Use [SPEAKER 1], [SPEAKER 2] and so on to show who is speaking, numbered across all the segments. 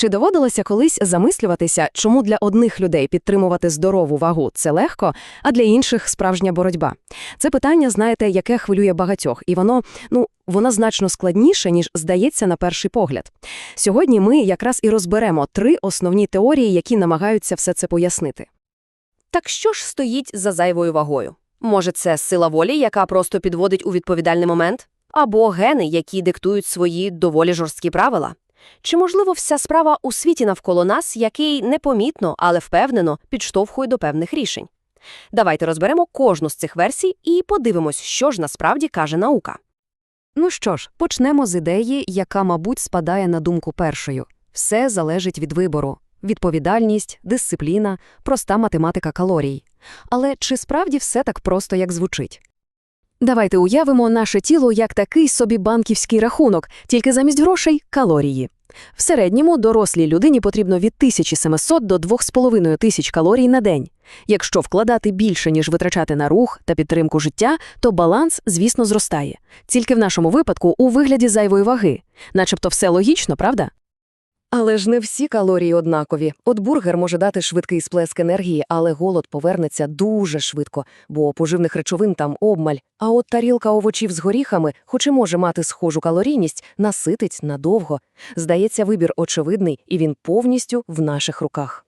[SPEAKER 1] Чи доводилося колись замислюватися, чому для одних людей підтримувати здорову вагу це легко, а для інших справжня боротьба? Це питання, знаєте, яке хвилює багатьох, і воно, ну, воно значно складніше, ніж здається на перший погляд. Сьогодні ми якраз і розберемо три основні теорії, які намагаються все це пояснити.
[SPEAKER 2] Так що ж стоїть за зайвою вагою? Може, це сила волі, яка просто підводить у відповідальний момент? Або гени, які диктують свої доволі жорсткі правила? Чи, можливо, вся справа у світі навколо нас, який непомітно, але впевнено підштовхує до певних рішень? Давайте розберемо кожну з цих версій і подивимось, що ж насправді каже наука.
[SPEAKER 1] Ну що ж, почнемо з ідеї, яка, мабуть, спадає на думку першою. Все залежить від вибору. Відповідальність, дисципліна, проста математика калорій. Але чи справді все так просто, як звучить? Давайте уявимо наше тіло як такий собі банківський рахунок, тільки замість грошей – калорії. В середньому дорослій людині потрібно від 1700 до 2500 калорій на день. Якщо вкладати більше, ніж витрачати на рух та підтримку життя, то баланс, звісно, зростає. Тільки в нашому випадку у вигляді зайвої ваги. Начебто все логічно, правда? Але ж не всі калорії однакові. От бургер може дати швидкий сплеск енергії, але голод повернеться дуже швидко, бо поживних речовин там обмаль. А от тарілка овочів з горіхами, хоч і може мати схожу калорійність, наситить надовго. Здається, вибір очевидний, і він повністю в наших руках.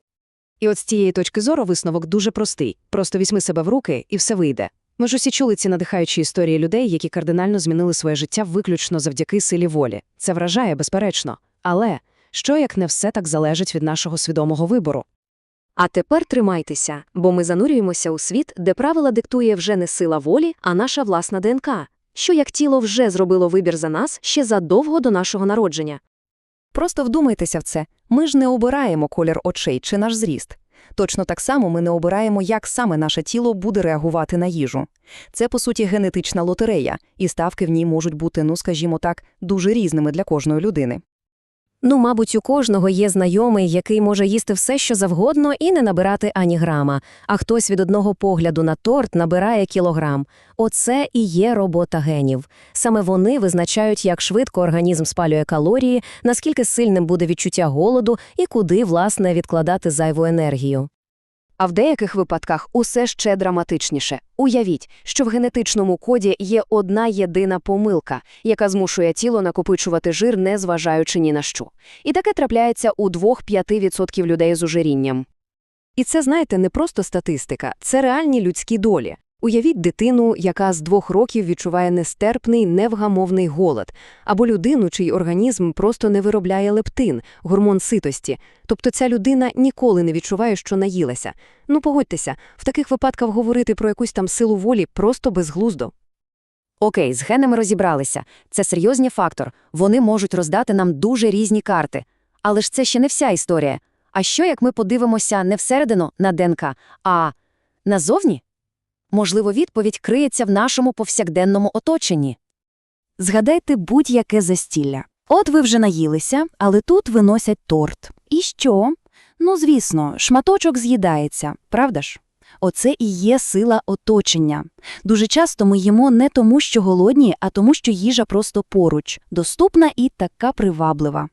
[SPEAKER 1] І от з цієї точки зору висновок дуже простий. Просто візьми себе в руки, і все вийде. Ми ж усі чули ці надихаючі історії людей, які кардинально змінили своє життя виключно завдяки силі волі. Це вражає, безперечно. Але що як не все так залежить від нашого свідомого вибору? А тепер тримайтеся, бо ми занурюємося у світ, де правила диктує вже не сила волі, а наша власна ДНК. Що як тіло вже зробило вибір за нас ще задовго до нашого народження? Просто вдумайтеся в це. Ми ж не обираємо колір очей чи наш зріст. Точно так само ми не обираємо, як саме наше тіло буде реагувати на їжу. Це, по суті, генетична лотерея, і ставки в ній можуть бути, ну скажімо так, дуже різними для кожної людини. Ну, мабуть, у кожного є знайомий, який може їсти все, що завгодно, і не набирати ані грама, а хтось від одного погляду на торт набирає кілограм. Оце і є робота генів. Саме вони визначають, як швидко організм спалює калорії, наскільки сильним буде відчуття голоду і куди, власне, відкладати зайву енергію. А в деяких випадках усе ще драматичніше. Уявіть, що в генетичному коді є одна єдина помилка, яка змушує тіло накопичувати жир, не зважаючи ні на що. І таке трапляється у 2-5% людей з ожирінням. І це, знаєте, не просто статистика, це реальні людські долі. Уявіть дитину, яка з двох років відчуває нестерпний, невгамовний голод, або людину, чий організм просто не виробляє лептин, гормон ситості. Тобто ця людина ніколи не відчуває, що наїлася. Ну погодьтеся, в таких випадках говорити про якусь там силу волі просто безглуздо. Окей, з генами розібралися. Це серйозний фактор. Вони можуть роздати нам дуже різні карти. Але ж це ще не вся історія. А що, як ми подивимося не всередину на ДНК, а назовні? Можливо, відповідь криється в нашому повсякденному оточенні. Згадайте будь-яке застілля. От ви вже наїлися, але тут виносять торт. І що? Ну, звісно, шматочок з'їдається, правда ж? Оце і є сила оточення. Дуже часто ми їмо не тому, що голодні, а тому, що їжа просто поруч, доступна і така приваблива.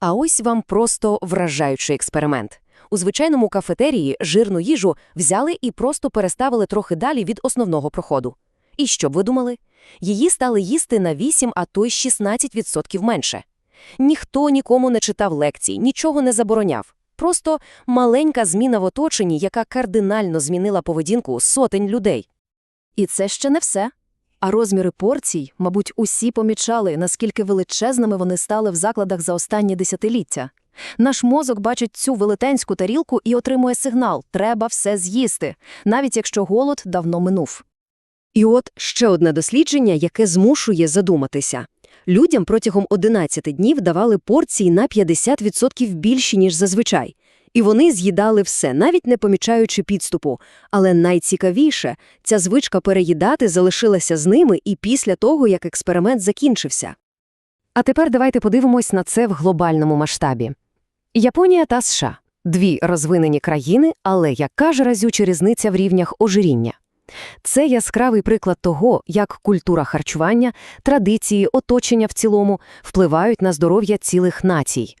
[SPEAKER 1] А ось вам просто вражаючий експеримент. У звичайному кафетерії жирну їжу взяли і просто переставили трохи далі від основного проходу. І що б ви думали? Її стали їсти на 8, а то й 16% менше. Ніхто нікому не читав лекцій, нічого не забороняв. Просто маленька зміна в оточенні, яка кардинально змінила поведінку сотень людей. І це ще не все. А розміри порцій, мабуть, усі помічали, наскільки величезними вони стали в закладах за останні десятиліття. Наш мозок бачить цю велетенську тарілку і отримує сигнал треба все з'їсти, навіть якщо голод давно минув. І от ще одне дослідження, яке змушує задуматися. Людям протягом 11 днів давали порції на 50% більші, ніж зазвичай. І вони з'їдали все, навіть не помічаючи підступу. Але найцікавіше, ця звичка переїдати залишилася з ними і після того, як експеримент закінчився. А тепер давайте подивимось на це в глобальному масштабі. Японія та США дві розвинені країни, але яка ж разюча різниця в рівнях ожиріння? Це яскравий приклад того, як культура харчування, традиції, оточення в цілому впливають на здоров'я цілих націй.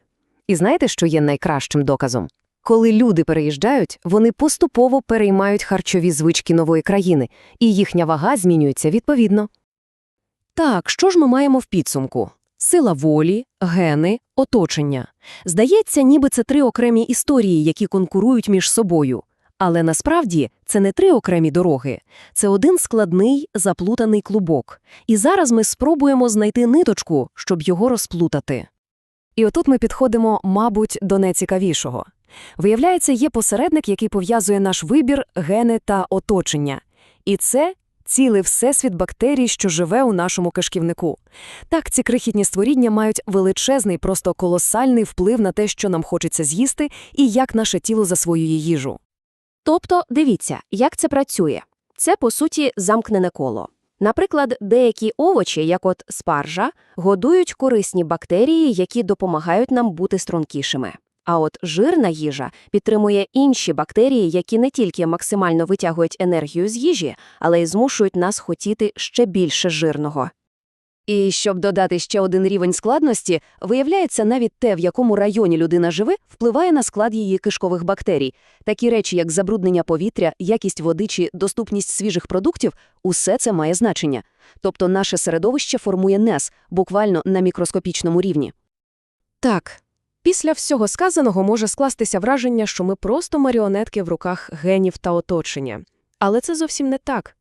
[SPEAKER 1] І знаєте, що є найкращим доказом? Коли люди переїжджають, вони поступово переймають харчові звички нової країни, і їхня вага змінюється відповідно. Так, що ж ми маємо в підсумку? Сила волі, гени, оточення. Здається, ніби це три окремі історії, які конкурують між собою. Але насправді це не три окремі дороги. Це один складний, заплутаний клубок. І зараз ми спробуємо знайти ниточку, щоб його розплутати. І отут ми підходимо, мабуть, до найцікавішого. Виявляється, є посередник, який пов'язує наш вибір, гени та оточення. І це цілий всесвіт бактерій, що живе у нашому кишківнику. Так, ці крихітні створіння мають величезний, просто колосальний вплив на те, що нам хочеться з'їсти і як наше тіло засвоює їжу.
[SPEAKER 2] Тобто, дивіться, як це працює. Це, по суті, замкнене коло. Наприклад, деякі овочі, як от спаржа, годують корисні бактерії, які допомагають нам бути стрункішими. А от жирна їжа підтримує інші бактерії, які не тільки максимально витягують енергію з їжі, але й змушують нас хотіти ще більше жирного. І щоб додати ще один рівень складності, виявляється, навіть те, в якому районі людина живе, впливає на склад її кишкових бактерій. Такі речі, як забруднення повітря, якість води чи доступність свіжих продуктів – усе це має значення. Тобто наше середовище формує НЕС, буквально на мікроскопічному рівні.
[SPEAKER 1] Так, після всього сказаного може скластися враження, що ми просто маріонетки в руках генів та оточення. Але це зовсім не так.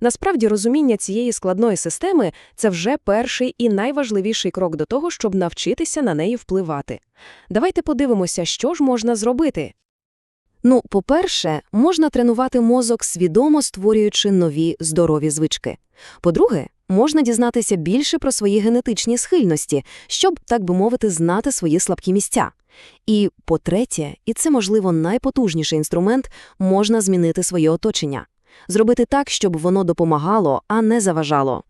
[SPEAKER 1] Насправді, розуміння цієї складної системи – це вже перший і найважливіший крок до того, щоб навчитися на неї впливати. Давайте подивимося, що ж можна зробити. Ну, по-перше, можна тренувати мозок, свідомо створюючи нові здорові звички. По-друге, можна дізнатися більше про свої генетичні схильності, щоб, так би мовити, знати свої слабкі місця. І, по-третє, і це, можливо, найпотужніший інструмент, можна змінити своє оточення. Зробити так, щоб воно допомагало, а не заважало.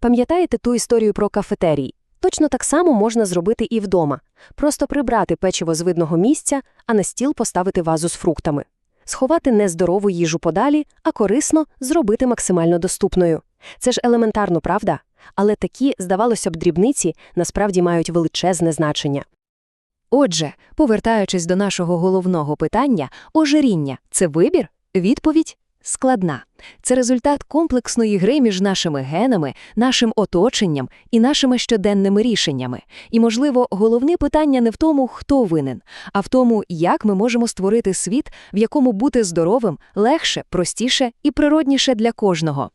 [SPEAKER 2] Пам'ятаєте ту історію про кафетерій? Точно так само можна зробити і вдома. Просто прибрати печиво з видного місця, а на стіл поставити вазу з фруктами. Сховати нездорову їжу подалі, а корисно зробити максимально доступною. Це ж елементарно, правда? Але такі, здавалося б, дрібниці насправді мають величезне значення.
[SPEAKER 1] Отже, повертаючись до нашого головного питання, ожиріння – це вибір? Відповідь – складна. Це результат комплексної гри між нашими генами, нашим оточенням і нашими щоденними рішеннями. І, можливо, головне питання не в тому, хто винен, а в тому, як ми можемо створити світ, в якому бути здоровим легше, простіше і природніше для кожного.